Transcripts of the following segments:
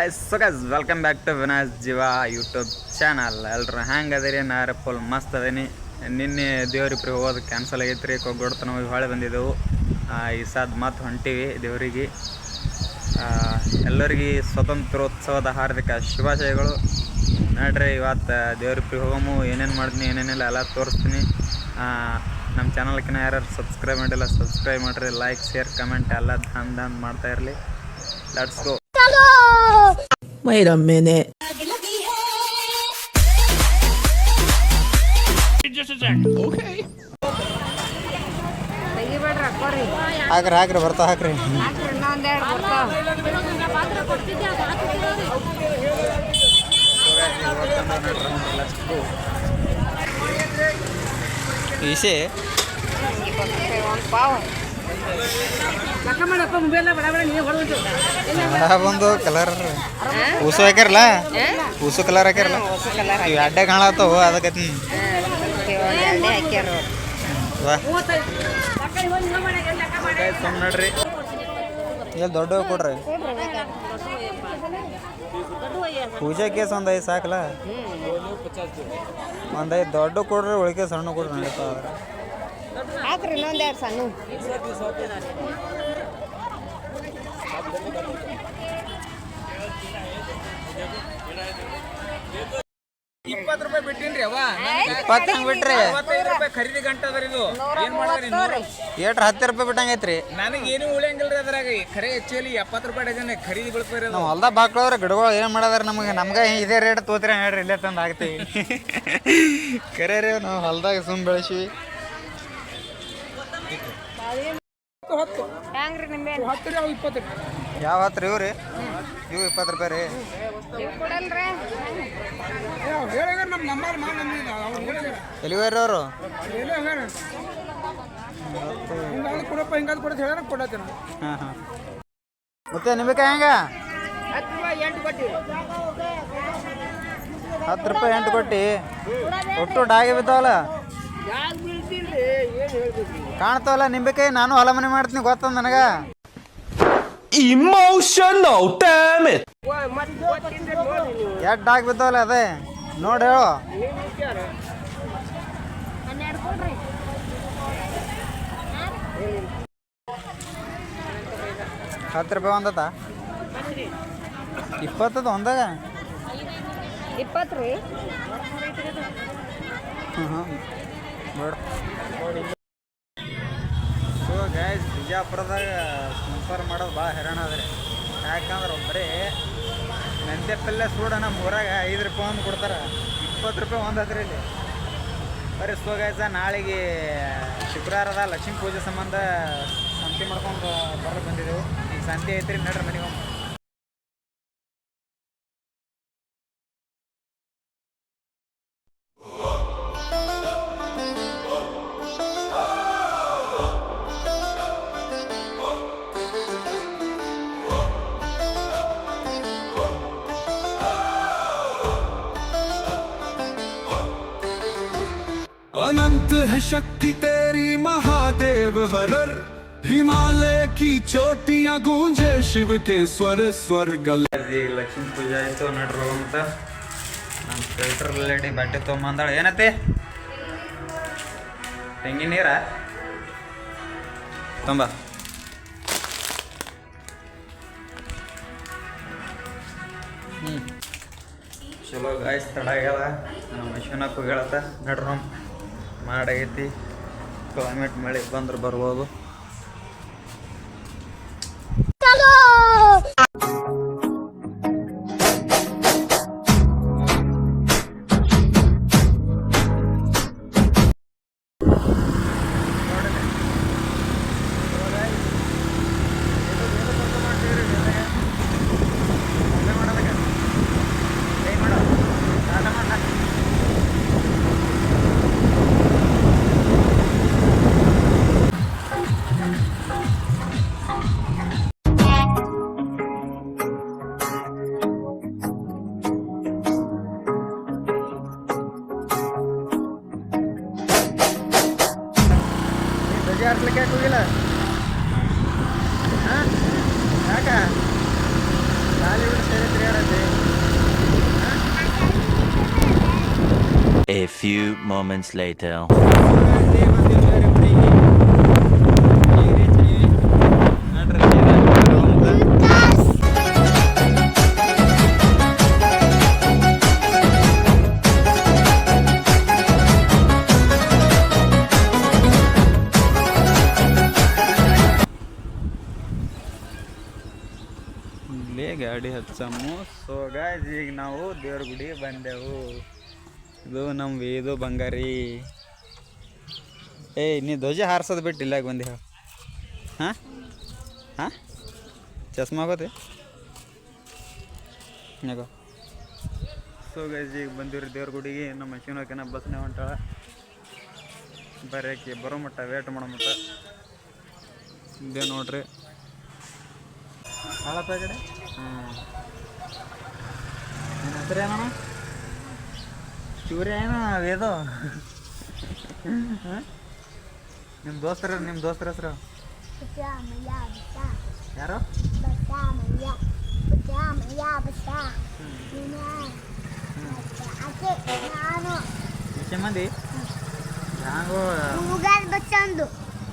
Hi so guys welcome back to Vinash Jeeva YouTube channel ಎಲ್ಲರೂ ಹ್ಯಾಂಗೆ ಅದೀರಿ ನಾರ full ಮಸ್ತ್ ಅದೀನಿ. ನಿನ್ನೆ ದೇವ್ರಿಬ್ರಿಗೆ ಹೋಗೋದು ಕ್ಯಾನ್ಸಲ್ ಆಗೈತ್ರಿ, ಕೊಗ್ಗೊಡ್ತನ ಹೋಗಿ ಹೊಳೆ ಬಂದಿದ್ದೆವು. ಈ ಸಾದ್ ಮತ್ತು ಹೊಂಟೀವಿ ದೇವ್ರಿಗೆ. ಎಲ್ಲರಿಗೆ ಸ್ವತಂತ್ರೋತ್ಸವದ ಹಾರ್ದಿಕ ಶುಭಾಶಯಗಳು. ನೋಡ್ರಿ, ಇವತ್ತು ದೇವ್ರಿಬ್ರಿ ಹೋಗಮು, ಏನೇನು ಮಾಡ್ತೀನಿ ಏನೇನಿಲ್ಲ, ಎಲ್ಲ ತೋರಿಸ್ತೀನಿ. ನಮ್ಮ ಚಾನಲ್ಕಿನ ಯಾರು ಸಬ್ಸ್ಕ್ರೈಬ್ ಮಾಡಿಲ್ಲ ಸಬ್ಸ್ಕ್ರೈಬ್ ಮಾಡಿರಿ ಲೈಕ್ ಶೇರ್ ಕಮೆಂಟ್ ಎಲ್ಲ ದಾನ್ ದಾನ್ ಮಾಡ್ತಾ ಇರಲಿ. Let's go Wait a minute. ತೆಗಿಬೇಡ್ರಿ ಅಕ್ಕೋರಿ ಹಾಕ್ರಿ ಹಾಕ್ರಿ ಬರ್ತಾ ಹಾಕ್ರಿ ಹಾಕ್ರಿ ಇನ್ನೊಂದೆರಡು ಬರ್ತಾವ ಈಸೆ ಇಪ್ಪತ್ತು ರೂಪಾಯಿ ಒಂದು ಪಾವ್ ಬಂದು ಕಲರ್ ಉಸು ಹಾಕ್ಯಾರಲ್ಲ? ಉಸು ಕಲರ್ ಹಾಕ್ಯಾರಲ್ಲ? ಹೊಸ ಕಲರ್ ಇವು ಅಡ್ಡೆ ಕಾಣತ್ತಾವು ಅದಕ್ಕೆ ನೋಡ್ರಿ. ಎಲ್ಲಿ ದೊಡ್ಡ ಕೊಡ್ರಿ? ಪೂಜೆ ಕೇಸ್ ಒಂದು ಐದು ಸಾಕಲ್ಲ? ಒಂದು ಐದು ದೊಡ್ಡ ಕೊಡ್ರಿ ಉಳಿಕೆ ಸಣ್ಣ ಕೊಡ್ರಿ ನಡೀತಾವ ಹಾಕ್ರಿ ಇನ್ನೊಂದೆರಡು ಸಣ್ಣ. ಇಪ್ಪತ್ತು ರೂಪಾಯಿ ಬಿಟ್ಟಿನ್ರಿ ಅವ ಇಪ್ಪತ್ತು ಹಂಗೆ ಬಿಟ್ರಿ. ಇಪ್ಪತ್ತೈದು ರೂಪಾಯಿ. ಖರೀದಿ ಗಂಟೆ ಅದ ಇದು. ಏನ್ ಮಾಡಿದ್ರಿ ಏಟ್ರ ಹತ್ತು ರೂಪಾಯಿ ಬಿಟ್ಟಂಗೈತ್ರಿ. ನನಗೆ ಏನು ಉಳಿಯಂಗಿಲ್ರಿ ಅದ್ರಾಗ. ಖರೆ ಹೆಚ್ಚಲಿ ಎಪ್ಪತ್ತು ರೂಪಾಯಿ ಡಜನ್ ಖರೀದಿ ಬೀಳ್ತಾರೆ ನಾವು ಹೊಲ್ದಾಗ ಬಾಕ್ಳವ್ರೆ ಗಿಡಗಳು ಏನು ಮಾಡದಾರ ನಮಗೆ? ನಮ್ಗೆ ಇದೇ ರೇಟ್ ತೋತ್ರಿ ಹೇಳ್ರಿ ಇಲ್ಲೇ ತಂದು ಆಗ್ತೀವಿ ಖರೆ ರೀ ನಾವು ಹೊಲ್ದಾಗ ಸುಮ್ ಬೆಳೆಸಿವಿ. ಹೆಂಗ್ರಿ ನಿಂಬೆ? ಹತ್ತು ರೀ ಅವು ಇಪ್ಪತ್ತು ಯಾವ ಹತ್ತು ರೀ ಇವು ರೀ? ಇವು ಇಪ್ಪತ್ತು ರೂಪಾಯಿ ರೀ. ಇವ್ ಕೊಡಲ್ರಿ. ಹೇಳಿದ್ರೆ ನಮ್ಮ ನಂಬರ್ ಮಾಡಿ ನಮ್ಗೆ ಅವ್ರು ಹೇಳಿದಾರೆ. ಎಲ್ಲಿಗೋರಿ ಅವರು ಎಲ್ಲ ಹೇಳ್ಯಾರ ಹಿಂಗಾದ್ರು ಕೊಡಪ್ಪ ಹಿಂಗಾದ್ರು ಕೊಡೋದು ಹೇಳ್ಯಾರ ಕೊಡತ್ತೀನಿ. ಹಾಂ ಹಾಂ. ಮತ್ತೆ ನಿಮಗೆ ಹೆಂಗ? ಹತ್ತು ರೂಪಾಯಿ ಎಂಟು ಕೊಟ್ಟಿ. ಹತ್ತು ರೂಪಾಯಿ ಎಂಟು ಕೊಟ್ಟಿ? ಒಟ್ಟು ಡಾಗಿ ಬಿದ್ದಾವಲ್ಲ? ಕಾಣ್ತಾವಲ್ಲ ನಿಂಬೆಕಾಯಿ? ನಾನು ಹೊಲ ಮನೆ ಮಾಡ್ತೀನಿ ಗೊತ್ತದ ನನಗೆ? Emotion it! ಬಿದ್ದವಲ್ಲ ಡಾಗ್ ಬಿದ್ದಾವಲ್ಲ ಅದೇ? ನೋಡಿ ಹೇಳು. ಹತ್ತು ರೂಪಾಯಿ ಒಂದತ ಇಪ್ಪತ್ತದ ಒಂದಾಗ? ಇಪ್ಪತ್ತು ರೀ. ಹ್ಞೂ ಹ್ಞೂ ಬೇಡ ಸೊ ಗೈಸ್ ಬಿಜಾಪುರದಾಗ ಸಂಸಾರ ಮಾಡೋದು ಭಾಳ ಹೈರಾಣ ಅದ್ರಿ ಯಾಕಂದ್ರೆ ಬರೀ ಮೆಂತ್ಯ ಪಲ್ಯ ಸೂಡ ನಮ್ಮ ಊರಾಗ ಐದು ರೂಪಾಯಿ ಒಂದು ಕೊಡ್ತಾರೆ. ಇಪ್ಪತ್ತು ರೂಪಾಯಿ ಒಂದು ಅದ್ರಿ ಇಲ್ಲಿ. ಬರೀ ಸೊ ಗೈಸ ನಾಳೆಗೆ ಶುಕ್ರವಾರದ ಲಕ್ಷ್ಮೀ ಪೂಜೆ ಸಂಬಂಧ ಸಂತೆ ಮಾಡ್ಕೊಂಡು ಬರಲು ಬಂದಿದ್ದೆವು ಈಗ ಸಂತೆ ಐತ್ರಿ, ನಡ್ರಿ ಮನೆಗೆ ಹೋಗ್ अनंत है शक्ति तेरी महादेव हरर हिमालय की चोटियां गूंजे शिव के स्वर स्वर गल ಈಗ ಲಕ್ಷ್ಮೀ ಪೂಜೆ ಆಯಿತು ನಡ್ರಿ ಅಂತ ನಮ್ಮ ಫಿಲ್ಟರ್ ಲೇಡಿ ಬಟ್ಟೆ ತೊಗೊಂಬಂದಾಳ ಏನತ್ತೆ ತೆಂಗಿನ ನೀರ ತೊಂಬ ಹ್ಞೂ ಚಲೋ ಗಾಯ್ಸ್ ತಡ ಆಗ್ಯದ ನಮ್ಮ ಮಷೀನಕ್ಕೆ ಹೋಗ್ಯಾಳತ್ತ ನಡ್ರಿ ಮಾಡಾಗೈತಿ ಕ್ಲೈಮೇಟ್ ಮಳೆ ಬಂದ್ರೆ ಬರ್ಬೋದು. A few moments later. ಗಾಡಿ ಹಚ್ಚಮ್ಮು ಸೊ ಗಾಯ್ಸ್ ಈಗ ನಾವು ದೇವ್ರ ಗುಡಿ ಬಂದೆವು ಇದು ನಮ್ಮ ವೇದು ಬಂಗಾರಿ. ಏಯ್ ನೀ ಧ್ವಜ ಹಾರ್ಸೋದು ಬಿಟ್ಟು ಇಲ್ಲಾಗ ಬಂದು ಹೇಳು. ಹಾಂ? ಹಾಂ? ಚಸ್ಮಾ ಆಗೋದೆ ಯಾಕೋ ಸೊ ಗೈಸ್ ಈಗ ಬಂದಿವ್ರಿ ದೇವ್ರ ಗುಡಿಗೆ. ನಮ್ಮ ಶಿವನಕಿನ ಬಸ್ನೇ ಹೊಂಟಾಳ. ಬರೋಕೆ ಬರೋ ಮಟ್ಟ ವೇಟ್ ಮಾಡೋ ಮಟ್ಟ. ಇದೇ ನೋಡ್ರಿ. ಹಾಳಪ್ಪ ಕಡೆ ಹ್ಞೂ ನಿನ್ನ ಹೆಸರು ಏನಣ್ಣ? ಏನೋ ವೇದೋ ನಿಮ್ಮ ದೋಸ್ತರ ನಿಮ್ಮ ದೋಸ್ತರ ಹೆಸರು? ಯಾರು? ಎಷ್ಟು ಮಂದಿ? ಹ್ಯಾಂಗೋ ಮುಗಾಲ್ ಬಚ್ಚಂದು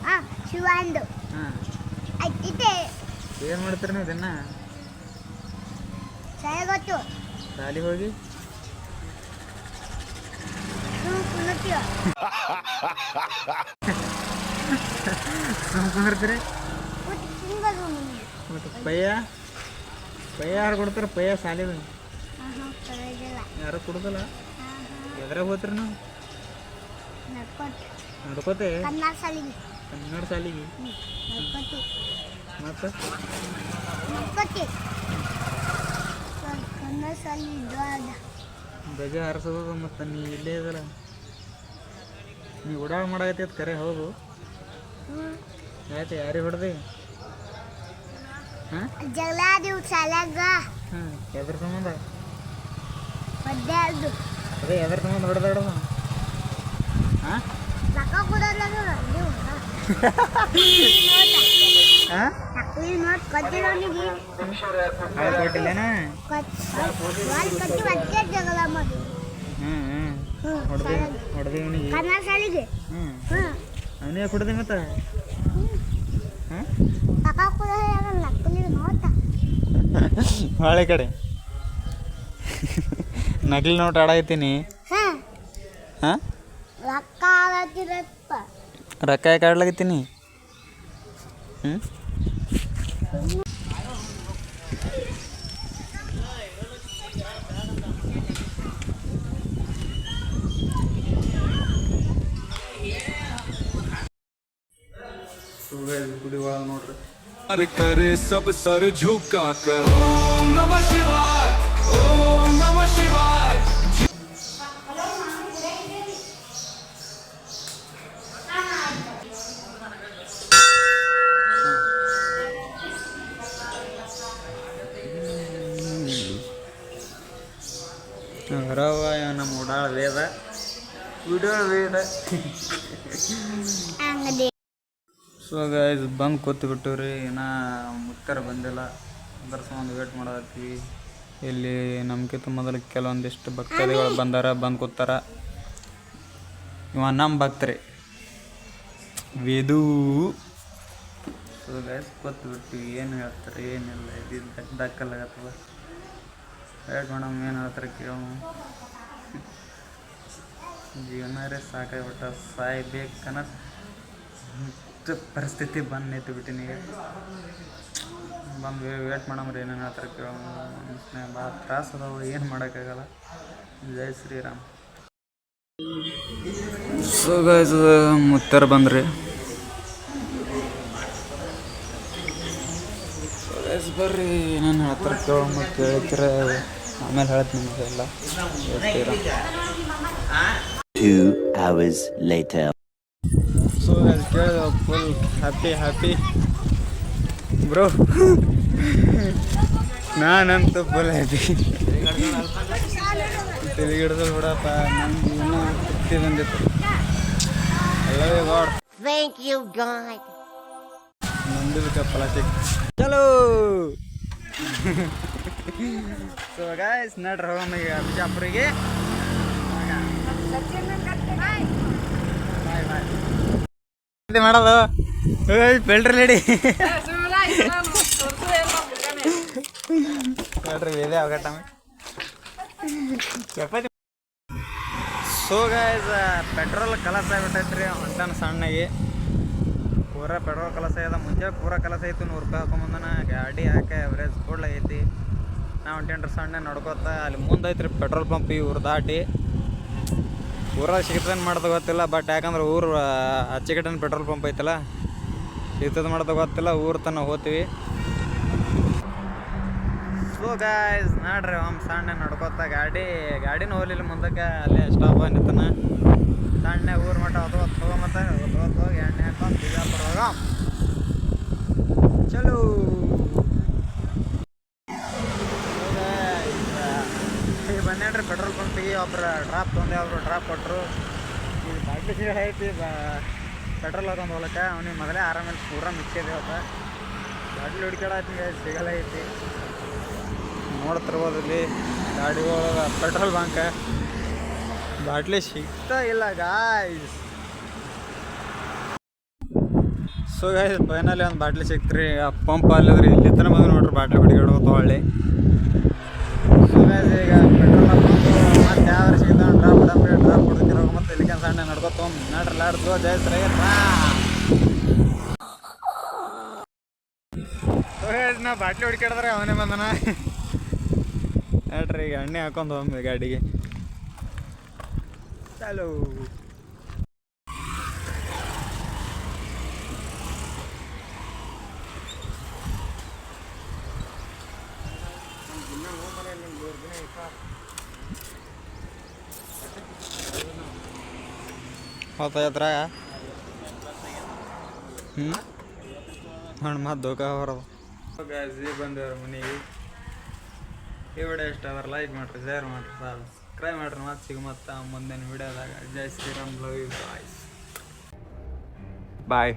ಹಾಂ ಶಿವಂದು. ಹಾಂ ಏನು ಮಾಡ್ತೀರಿ ನೀವು ದಿನ? ಗೊತ್ತು. ಶಾಲಿಗೆ ಹೋಗಿ? ಮತ್ತೆ ನಿಮಗೆ ಮತ್ತು ಪಯ್ಯ ಪಯ್ಯ ಯಾರು ಕೊಡ್ತಾರೆ ಪಯ್ಯ ಪರವಾಗಿಲ್ಲ ಯಾರು ಕೊಡೋದಲ್ಲ ಎದ್ರಾಗ ಹೋತ್ರಿ ನಾವು ನಡ್ಕೋತೆ ಕನ್ನಡ ಸಾಲಿಗೆ ಮತ್ತು ಕನ್ನಡ ಸಾಲಿ ಧ್ವಜ ಹಾರಿಸೋದು ಮತ್ತು ನೀ ಇಲ್ಲೇ ಇದಲ್ಲ. ನೀ ಓಡಾಡ ಮಾಡಾಕತ್ತೈತೆ ಕರೆ ಹೌದು. ಆಯ್ತು ಯಾರಿಗೆ ಹೊಡೆದಿ? ಹಾಂ? ಹಾಂ ಎದ್ರ ಸಂಬಂಧ? ಅದೇ ಎದ್ರ ಸಂಬಂಧ ಹೊಡೆದಾಡೋದು? ಹಾಂ? ಕೊಡದೆ ಮತ್ತ? ಹಾಳೆ ಕಡೆ. ನಕಲಿ ನೋಟ್ ಆಡಾಯ್ತೀನಿ ಹಾಂ? ರೊಕ್ಕ ಯಾಕೆ ಆಡ್ಲಾಗತ್ತೀನಿ ಹ್ಞೂ नोड़ी अरे करे सब सर झुका कर। नमः शिवाय। ನಮ್ಮ ಉಡಾಳ ವೇದ. ವಿಡಾಳ ವೇದ. ಸೊ ಗೈಸ್ ಬಂದು ಕೂತು ರೀ ಇನ್ನ ಮುತ್ತರ ಬಂದಿಲ್ಲ. ಅದ್ರ ಒಂದು ವೇಟ್ ಮಾಡತ್ತೀವಿ ಇಲ್ಲಿ ನಮ್ಗಿಂತ ಮೊದಲು ಕೆಲವೊಂದಿಷ್ಟು ಭಕ್ತಾದಿಗಳು ಬಂದಾರ ಬಂದು ಕೂತಾರ. ಇವ ನಮ್ಮ ಭಕ್ತರಿ. ವೇದೂ. ಸೊ ಗೈಸ್ ಕೂತು ಏನು ಹೇಳ್ತಾರೆ ಏನಿಲ್ಲ. ಇದು ದಕ್ಕಲಾಗತ್ತದ ವೇಟ್ ಮೇಡಮ್ ಏನು ಹೇಳ್ತಾರೆ ಕೇಳೋಣ ಜೀವನ ರೇ ಸಾಕಾಗ್ಬಿಟ್ಟ ಸಾಯ್ಬೇಕನ್ನ ಪರಿಸ್ಥಿತಿ ಬಂದು ನಿಂತು ಬಿಟ್ಟಿನಿ ಬಂದು ವೇಟ್ ಮಾಡಮ್ರಿ ಏನೇನು ಹೇಳ್ತಾರೆ ಕೇಳೋಣ ಭಾಳ ತ್ರಾಸ ಅದಾವ, ಏನು ಮಾಡೋಕ್ಕಾಗಲ್ಲ. ಜೈ ಶ್ರೀರಾಮ್. ಸೊ ಗೈಸ್ ಮುತ್ತರ ಬಂದ್ರಿ. ಬರ್ರಿ ಏನೇನು ಹೇಳ್ತಾರೆ ಕೇಳೋಣ ಕೇಳ್ತಿರ ಆಮೇಲೆ ಹೇಳ್ತೀನಿ ನಿಮಗೆಲ್ಲ ಜೈ Shriram Two hours later. So ಅದು ಕೇಳಿದ ಫುಲ್ ಹ್ಯಾಪಿ ಹ್ಯಾಪಿ ಬ್ರೋ ನಾನಂತೂ ಫುಲ್ ಹ್ಯಾಪಿ ತಿಳಿಗಿಡ್ದು ಬಿಡಪ್ಪ ನಂಗೆ ಇನ್ನೂ ತೃಪ್ತಿ ಬಂದಿತ್ತು. ಅಲ್ಲವೇ ಗಾಡ್ ಥ್ಯಾಂಕ್ ಯು ಗಾಡ್ ನಂದು ಪ್ಲಾಸ್ಟಿಕ್ ಚಲೋ ಸೊ ಗಾಯ್ಸ್ ನಡ್ರಿ ಹೋಗಮ್ಮ ಈಗ ಬಿಜಾಪುರಿಗೆ. ಮಾಡೋದು? ಬೆಳ್ರಿ ಲೇಡಿ. ನೋಡ್ರಿ ಇದೇ ಸೊ ಗಾಯ್ಸ್ ಪೆಟ್ರೋಲ್ ಕಲಸ ಆಗ್ಬಿಟ್ಟೈತ್ರಿ ಹೊಂಟಾನ ಸಣ್ಣಗೆ. ಪೂರ ಪೆಟ್ರೋಲ್ ಕಲಸ ಆಗ್ಯದ. ಮುಂಚೆ ಪೂರ ಕಲಸ ಐತು ನೂರು ರೂಪಾಯಿ ಹಾಕೊಂಬಂದನ ಗಾಡಿ ಹಾಕಿ ಅವರೇಜ್ ನಾವು ಹೊಂಟೇನ್ರಿ ಸಣ್ಣ ನಡ್ಕೋತ ಅಲ್ಲಿ ಮುಂದೆ ಐತ್ರಿ ಪೆಟ್ರೋಲ್ ಪಂಪ್ ಈ ಊರು ದಾಟಿ. ಊರ ಸಿಗ್ತದೇನು ಮಾಡೋದು ಗೊತ್ತಿಲ್ಲ ಬಟ್ ಯಾಕಂದ್ರೆ ಊರು ಅಚ್ಚುಕಟ್ಟಿನ ಪೆಟ್ರೋಲ್ ಪಂಪ್ ಐತಲ್ಲ ಸಿಗ್ತದೆ ಮಾಡೋದು ಗೊತ್ತಿಲ್ಲ, ಊರು ತನಕ ಹೋತೀವಿ. ಸೊ ಗಾಯ್ಸ್ ನೋಡ್ರಿ ಒಮ್ಮೆ ಸಣ್ಣ ನಡ್ಕೋತ ಗಾಡಿ, ಗಾಡಿನ ಹೋಗ್ಲಿಲ್ಲ ಮುಂದಕ್ಕೆ ಅಲ್ಲೇ ಸ್ಟಾಪ್ ನಿಂತನ ಸಣ್ಣ ಊರು ಮಟ್ಟ ಅದು ತೊಗೊಂಬತ್ತ ಹೋಗಿ ಎಣ್ಣೆ ಹಾಕೊಂಡು ಬಿಜಾಪುರ ಹೋಗ ಚಲೋ ಈಗ ಬಂದೇನ್ರಿ ಪೆಟ್ರೋಲ್ ಪಂಪಿಗೆ ಒಬ್ರು ಡ್ರಾಪ್ ತೊಂದೆ ಒಬ್ರು ಡ್ರಾಪ್ ಕೊಟ್ಟರು ಈ ಬಾಟ್ಲಿ ಐತಿ ಪೆಟ್ರೋಲ್ ಹಾಕೊಂಡು ಹೋಗ್ಲಕ್ಕೆ. ಅವ್ನಿಗೆ ಮೊದಲೇ ಆರಾಮಲ್ಲಿ ಪೂರ ಮಿಕ್ಕಿದೆ ಅವತ್ತ ಬಾಟ್ಲಿ ಹುಡ್ಕಾಡತ್ತೀಗ ಸಿಗಲ್ಲ ಐತಿ. ನೋಡ್ತಿರ್ಬೋದು ಇಲ್ಲಿ ಗಾಡಿ ಒಳಗೆ ಪೆಟ್ರೋಲ್ ಬಂಕ್. ಬಾಟ್ಲಿ ಸಿಗ್ತಾ ಇಲ್ಲ ಗಾಯ್ಸ್ ಸೊ ಗಾಯ್ ಫೈನಲಿ ಒಂದು ಬಾಟ್ಲಿ ಸಿಕ್ತ್ರಿ. ಆ ಪಂಪ್ ಅಲ್ಲಿ ಇಲ್ಲಿ ತನಕ ಬಂದು ನೋಡ್ರಿ, ಬಾಟ್ಲಿ ಹುಡುಗಾಡೋ ತೊಗೊಳ್ಳಿ ಸೊ ಗಾಯ್ಸ್ ಈಗ ಪೆಟ್ರೋಲ್ ಪಂಪ್ ಮತ್ತೆ ಯಾವ ಸಿಗ್ತಾವ ಡ್ರಾಪ್ ಡ್ರಾಪ್ ಡ್ರಾಪ್ ಕೊಡ್ತಿರೋ ಇಲ್ಲಿಗೆ ಸಣ್ಣ ನಡ್ಕೊತ ನಡ್ರಲ್ಲ ಜಯಸ್ರೇ ಜಯ ಸರಿ ನಾ ಬಾಟ್ಲಿ ಹುಡುಕಾಡಿದ್ರೆ ಅವನೇ ಬಂದನ. ನಡ್ರಿ, ಈಗ ಎಣ್ಣೆ ಹಾಕೊಂಡು ಹೋಗ್ಬೇಕು ಗಾಡಿಗೆ. ಚಾಲು ಹೋಗ್ತಾ ಹ್ಞೂ ಹಣ್ಣು ಮತ್ತೆ ದೋಖ ಬರೋದು ಗಾಜಿ ಬಂದೇವ್ರ ಮನೆಗೆ. ಈ ವಿಡಿಯೋ ಇಷ್ಟ ಆದ್ರೆ ಲೈಕ್ ಮಾಡಿರಿ ಶೇರ್ ಮಾಡಿರಿ ಸಬ್ಸ್ಕ್ರೈಬ್ ಮಾಡಿರಿ ಮತ್ತೆ ಸಿಗ ಮತ್ತೆ ಮುಂದಿನ ವಿಡಿಯೋದಾಗ. ಜೈ Shriram love you bye bye